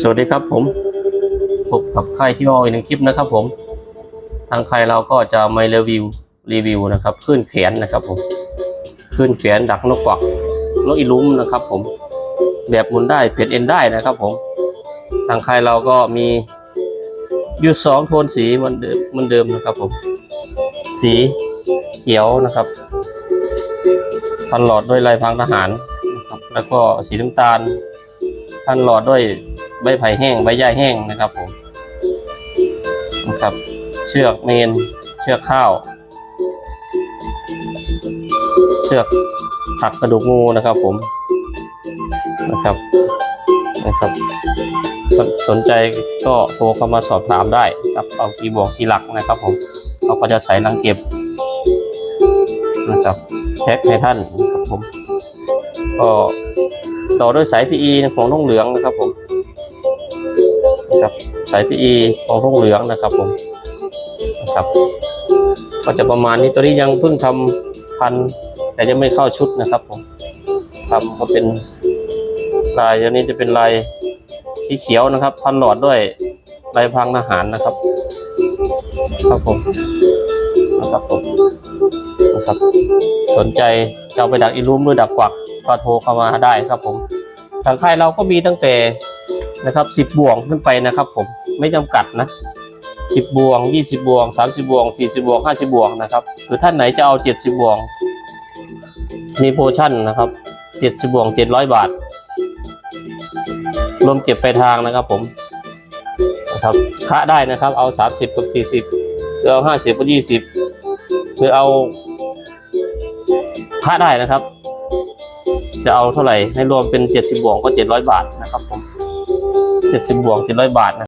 สวัสดีครับผมพบกับค่ายที่มออีกหนึ่งคลิปนะครับผม ทางใค่ายเราก็จะมารีวิวรีวิวนะครับขึ้นแขนนะครับผมขึ้นแขนดักนกกวักนกอีลุ้มนะครับ ผม แบบหมุนได้เพจเอ็นได้นะครับผม ทางใค่ายเราก็มีอยู่สองโทนสีเหมันเดิมเหมันเดิมนะครับผม สีเขียวนะครับพันหลอดด้วยลายพรางทหารนะครับ แล้วก็สีน้ำตาล พันหลอดด้วยใบไผ่แห้งใบหญ้าแห้งนะครับผมนะครับ เชือกเมน เชือกข้าว เชือกถักกระดูกงูนะครับผมนะครับนะครับ สนใจก็โทรเข้ามาสอบถามได้ครับเอากี่บวกกี่หลักนะครับผมเราก็จะใส่ลังเก็บนะครับแพ็คให้ท่านนะครับผม ก็ต่อด้วยสาย PE ของทองเหลืองนะครับผมนะครับสาย PE ของทองเหลืองนะครับผมนะครับก็จะประมาณนี้ตัวนี้ยังเพิ่งทำพันแต่ยังไม่เข้าชุดนะครับผมทำก็เป็นลายอันนี้จะเป็นลายสีเขียวนะครับ พันหลอดด้วยลายพรางทหารนะครับ ครับผมนะครับผมนะครับ สนใจจะไปดักอีลูมหรือดักกวัก ก็โทรเข้ามาได้ครับผมทางค่ายเราก็มีตั้งแต่นะครับสิบบ่วงขึ้นไปนะครับ ผมไม่จำกัดนะสิบบ่วงยี่สิบบ่วงสามสิบบ่วงสี่สิบบ่วงห้าสิบบ่วงนะครับหรือท่านไหนจะเอาเจ็ดสิบบ่วง มีโปรชั่นนะครับเจ็ดสิบบ่วงเจ็ดร้อยบาท รวมเก็บไปทางนะครับผมนะครับค่าได้นะครับเอาสามสิบกับสี่สิบหรือเอาห้าสิบกับยี่สิบหรือเอาค่าได้นะครับ จะเอาเท่าไหร่ให้รวมเป็นเจ็ดสิบบวกก็เจ็ดร้อยบาทนะครับผมเจ็ดสิบบวกเจ็ดร้อยบาทนะ